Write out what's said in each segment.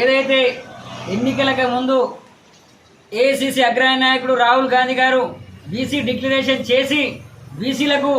ఏదైతే ఎన్నికలకు ముందు ఏఐసిసి అగ్రహార నాయకుడు రాహుల్ గాంధీ గారు బీసీ డిక్లరేషన్ చేసి బీసీలకు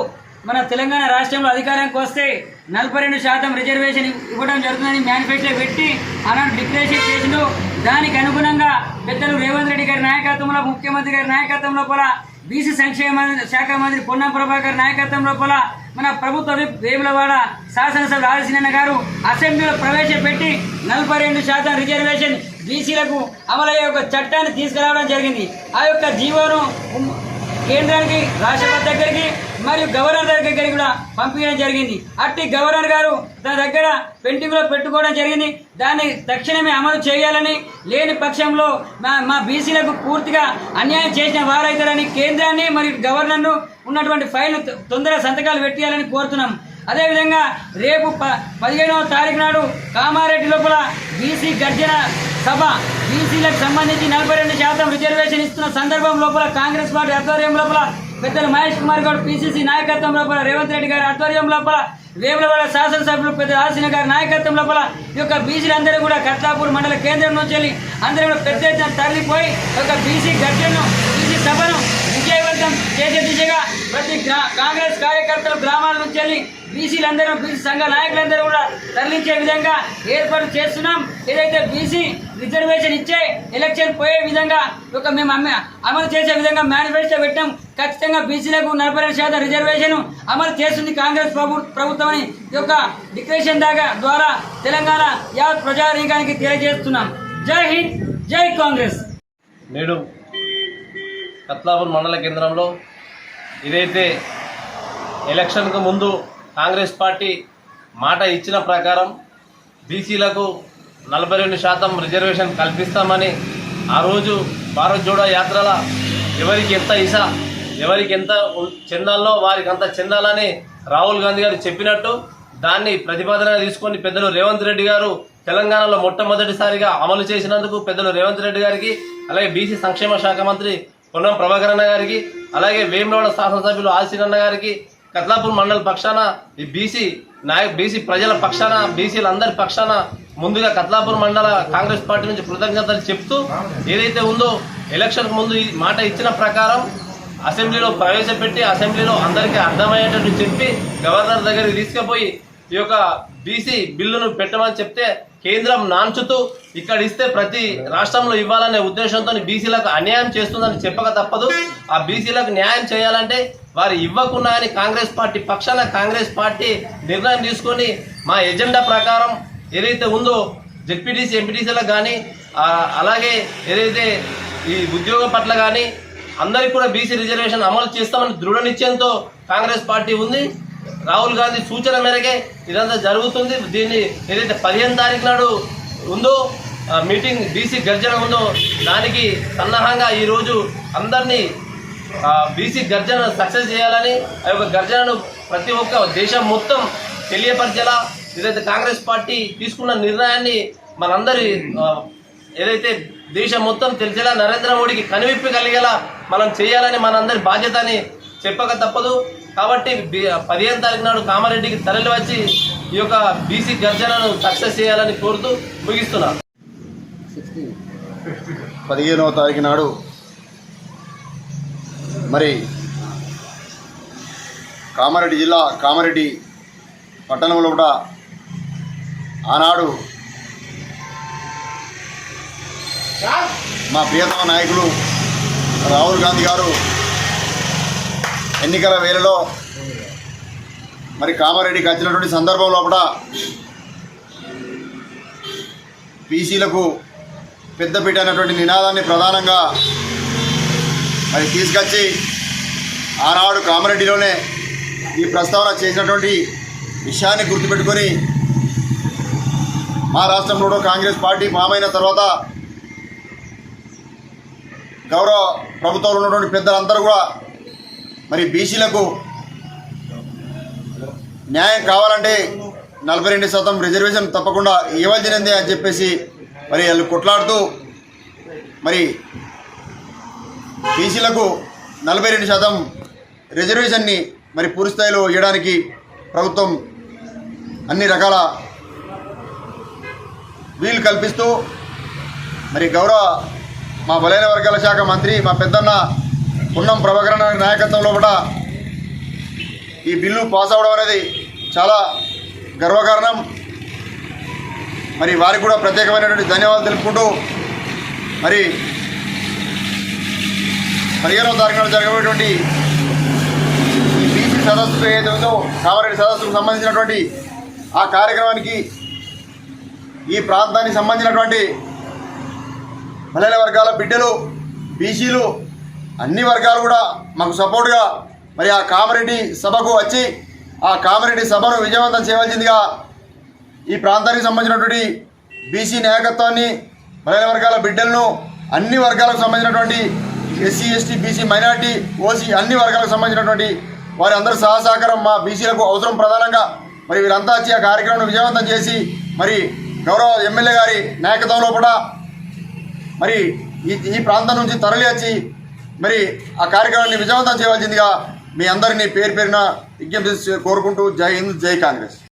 మన తెలంగాణ రాష్ట్రంలో అధికారానికి వస్తే నలభై రెండు శాతం రిజర్వేషన్ ఇవ్వడం జరుగుతుందని మేనిఫెస్టో పెట్టి అలాంటి డిక్లరేషన్ చేసిండు. దానికి అనుగుణంగా పెద్దలు రేవంత్ రెడ్డి గారి నాయకత్వంలో ముఖ్యమంత్రి గారి నాయకత్వంలో కూడా బీసీ సంక్షేమ శాఖ మంత్రి పొన్నం ప్రభాకర్ నాయకత్వం లోపల మన ప్రభుత్వ విప్ వేములవాడ శాసనసభ ఆదిశీనన్న గారు అసెంబ్లీలో ప్రవేశపెట్టి నలభై రెండు శాతం రిజర్వేషన్ బీసీలకు అమలయ్యే ఒక చట్టాన్ని తీసుకురావడం జరిగింది. ఆ యొక్క జీవోను కేంద్రానికి రాష్ట్రపతి దగ్గరికి మరియు గవర్నర్ దగ్గరికి కూడా పంపించడం జరిగింది. అట్టి గవర్నర్ గారు తన దగ్గర పెండింగ్లో పెట్టుకోవడం జరిగింది. దాన్ని తక్షణమే అమలు చేయాలని లేని పక్షంలో మా మా బీసీలకు పూర్తిగా అన్యాయం చేసిన వారైతారని కేంద్రాన్ని మరియు గవర్నర్ను ఉన్నటువంటి ఫైల్ తొందరగా సంతకాలు పెట్టాలని కోరుతున్నాం. అదేవిధంగా రేపు ప పదిహేనవ తారీఖు నాడు కామారెడ్డి లోపల బీసీ గర్జన సభ. బీసీలకు సంబంధించి నలభై రెండు శాతం రిజర్వేషన్ ఇస్తున్న సందర్భం లోపల కాంగ్రెస్ పార్టీ ఆధ్వర్యం లోపల పెద్దలు మహేష్ కుమార్ గౌడ్ పిసిసి నాయకత్వం లోపల రేవంత్ రెడ్డి గారి ఆధ్వర్యం లోపల వేములవాడ శాసనసభ్యులు పెద్ద ఆసిన గారి నాయకత్వం లోపల ఈ యొక్క బీసీలందరూ కూడా కర్తాపూర్ మండల కేంద్రం నుంచి వెళ్ళి అందరూ కూడా పెద్ద ఎత్తున తరలిపోయి ఒక యొక్క బీసీ గర్జనను బీసీ సభను విజయవంతం చేసే దిశగా ప్రతి గ్రా- కాంగ్రెస్ కార్యకర్తలు గ్రామాల నుంచి వెళ్ళి బీసీలందరూ బీసీ సంఘ నాయకులందరూ కూడా తరలించే విధంగా ఏర్పాటు చేస్తున్నాం. ఏదైతే బీసీ రిజర్వేషన్ ఇచ్చే ఎలక్షన్ పోయే విధంగా ఒక మేము అమలు చేసే విధంగా మేనిఫెస్టో పెట్టాం ఖచ్చితంగా బీసీలకు నలభై రెండు శాతం రిజర్వేషన్ అమలు చేస్తుంది కాంగ్రెస్ ప్రభు ప్రభుత్వం అని ఈ యొక్క డిక్లరేషన్ దాకా ద్వారా తెలంగాణ యావత్ ప్రజానీకానికి తెలియజేస్తున్నాం. జై హింద్ జై కాంగ్రెస్. నేడు కత్లాపూర్ మండల కేంద్రంలో ఇదైతే ఎలక్షన్కు ముందు కాంగ్రెస్ పార్టీ మాట ఇచ్చిన ప్రకారం బీసీలకు నలభై రెండు శాతం రిజర్వేషన్ కల్పిస్తామని ఆ రోజు భారత్ జోడో యాత్రల ఎవరికి ఎంత ఇసా ఎవరికి ఎంత చెందాలో వారికి అంత చెందాలని రాహుల్ గాంధీ గారు చెప్పినట్టు దాన్ని ప్రతిపాదనగా తీసుకొని పెద్దలు రేవంత్ రెడ్డి గారు తెలంగాణలో మొట్టమొదటిసారిగా అమలు చేసినందుకు పెద్దలు రేవంత్ రెడ్డి గారికి అలాగే బీసీ సంక్షేమ శాఖ మంత్రి పొన్నం ప్రభాకర్ అన్న గారికి అలాగే వేములవాడ శాసనసభ్యులు ఆశీనన్న గారికి కత్లాపూర్ మండల పక్షాన ఈ బీసీ నాయ బీసీ ప్రజల పక్షాన బీసీలందరి పక్షాన ముందుగా కత్లాపూర్ మండల కాంగ్రెస్ పార్టీ నుంచి కృతజ్ఞతలు చెప్తూ ఏదైతే ఉందో ఎలక్షన్ ముందు ఈ మాట ఇచ్చిన ప్రకారం అసెంబ్లీలో ప్రవేశపెట్టి అసెంబ్లీలో అందరికీ అర్థమయ్యేటట్టు చెప్పి గవర్నర్ దగ్గరికి తీసుకుపోయి ఈ యొక్క బీసీ బిల్లును పెట్టమని చెప్తే కేంద్రం నాంచుతూ ఇక్కడ ఇస్తే ప్రతి రాష్ట్రంలో ఇవ్వాలనే ఉద్దేశంతో బీసీలకు అన్యాయం చేస్తుందని చెప్పక తప్పదు. ఆ బీసీలకు న్యాయం చేయాలంటే వారు ఇవ్వకుండా అని కాంగ్రెస్ పార్టీ పక్షాన కాంగ్రెస్ పార్టీ నిర్ణయం తీసుకొని మా ఎజెండా ప్రకారం ఏదైతే ఉందో జెడ్పీటీసీ ఎంపీటీసీలకు కానీ అలాగే ఏదైతే ఈ ఉద్యోగం పట్ల కానీ అందరికి కూడా బీసీ రిజర్వేషన్ అమలు చేస్తామని దృఢ నిశ్చయంతో కాంగ్రెస్ పార్టీ ఉంది. రాహుల్ గాంధీ సూచన మేరకే ఇదంతా జరుగుతుంది. దీన్ని ఏదైతే పదిహేను తారీఖు నాడు ఉందో మీటింగ్ బీసీ గర్జన ఉందో దానికి సన్నాహంగా ఈరోజు అందరినీ బీసీ గర్జన సక్సెస్ చేయాలని ఆ యొక్క గర్జనను ప్రతి ఒక్క దేశం మొత్తం తెలియపరిచేలా ఏదైతే కాంగ్రెస్ పార్టీ తీసుకున్న నిర్ణయాన్ని మనందరి ఏదైతే దేశం మొత్తం తెలిసేలా నరేంద్ర మోడీకి కనువిప్పి కలిగేలా మనం చేయాలని మనందరి బాధ్యత అని చెప్పక తప్పదు. కాబట్టి పదిహేను తారీఖు నాడు కామారెడ్డికి తరలి వచ్చి ఈ యొక్క బీసీ గర్జనను సక్సెస్ చేయాలని కోరుతూ ముగిస్తున్నాను. పదిహేనవ తారీఖు నాడు మరి కామారెడ్డి జిల్లా కామారెడ్డి పట్టణంలో కూడా ఆనాడు మా ప్రియతమ నాయకులు రాహుల్ గాంధీ గారు ఎన్నికల వేళలో మరి కామారెడ్డికి వచ్చినటువంటి సందర్భం లోపల బీసీలకు పెద్దపీట అనేటువంటి నినాదాన్ని ప్రధానంగా మరి తీసుకొచ్చి ఆనాడు కామారెడ్డిలోనే ఈ ప్రస్తావన చేసినటువంటి విషయాన్ని గుర్తుపెట్టుకొని మా రాష్ట్రంలో కాంగ్రెస్ పార్టీ మామైన తర్వాత గౌరవ ప్రభుత్వంలో ఉన్నటువంటి పెద్దలందరూ కూడా మరి బీసీలకు న్యాయం కావాలంటే నలభై రెండు శాతం రిజర్వేషన్ తప్పకుండా ఇవ్వాల్సినదే అని చెప్పేసి మరి వాళ్ళు కొట్లాడుతూ మరి బీసీలకు నలభై రెండు శాతం రిజర్వేషన్ని మరి పూర్తి స్థాయిలో ఇవ్వడానికి ప్రభుత్వం అన్ని రకాల వీలు కల్పిస్తూ మరి గౌరవ మా బలైన వర్గాల శాఖ మంత్రి మా పెద్దన్న పున్నం ప్రభకరణ నాయకత్వంలో కూడా ఈ బిల్లు పాస్ అవ్వడం అనేది చాలా గర్వకారణం. మరి వారికి కూడా ప్రత్యేకమైనటువంటి ధన్యవాదాలు తెలుపుకుంటూ మరి పదిహేనవ తారీఖున జరగబోయేటువంటి ఈ బీసీ సదస్సు ఏదైతే ఉందో కామారెడ్డి సదస్సుకు సంబంధించినటువంటి ఆ కార్యక్రమానికి ఈ ప్రాంతానికి సంబంధించినటువంటి మహిళల వర్గాల బిడ్డలు బీసీలు అన్ని వర్గాలు కూడా మాకు సపోర్ట్గా మరి ఆ కామరెడ్డి సభకు వచ్చి ఆ కామరెడ్డి సభను విజయవంతం చేయవలసిందిగా ఈ ప్రాంతానికి సంబంధించినటువంటి బీసీ నాయకత్వాన్ని మహిళల వర్గాల బిడ్డలను అన్ని వర్గాలకు సంబంధించినటువంటి SC ST BC minority OC అన్ని వర్గాలకు సంబంధించినటువంటి వారి అందరి సహసహకారం మా బీసీలకు అవసరం ప్రధానంగా. మరి వీరంతా వచ్చి ఆ కార్యక్రమాన్ని విజయవంతం చేసి మరి గౌరవ ఎమ్మెల్యే గారి నాయకత్వంలో కూడా మరి ఈ ఈ ప్రాంతం నుంచి తరలి వచ్చి మరి ఆ కార్యక్రమాన్ని విజయవంతం చేయవలసిందిగా మీ అందరినీ పేరు పేరున విజ్ఞప్తి కోరుకుంటూ జై హింద్ జై కాంగ్రెస్.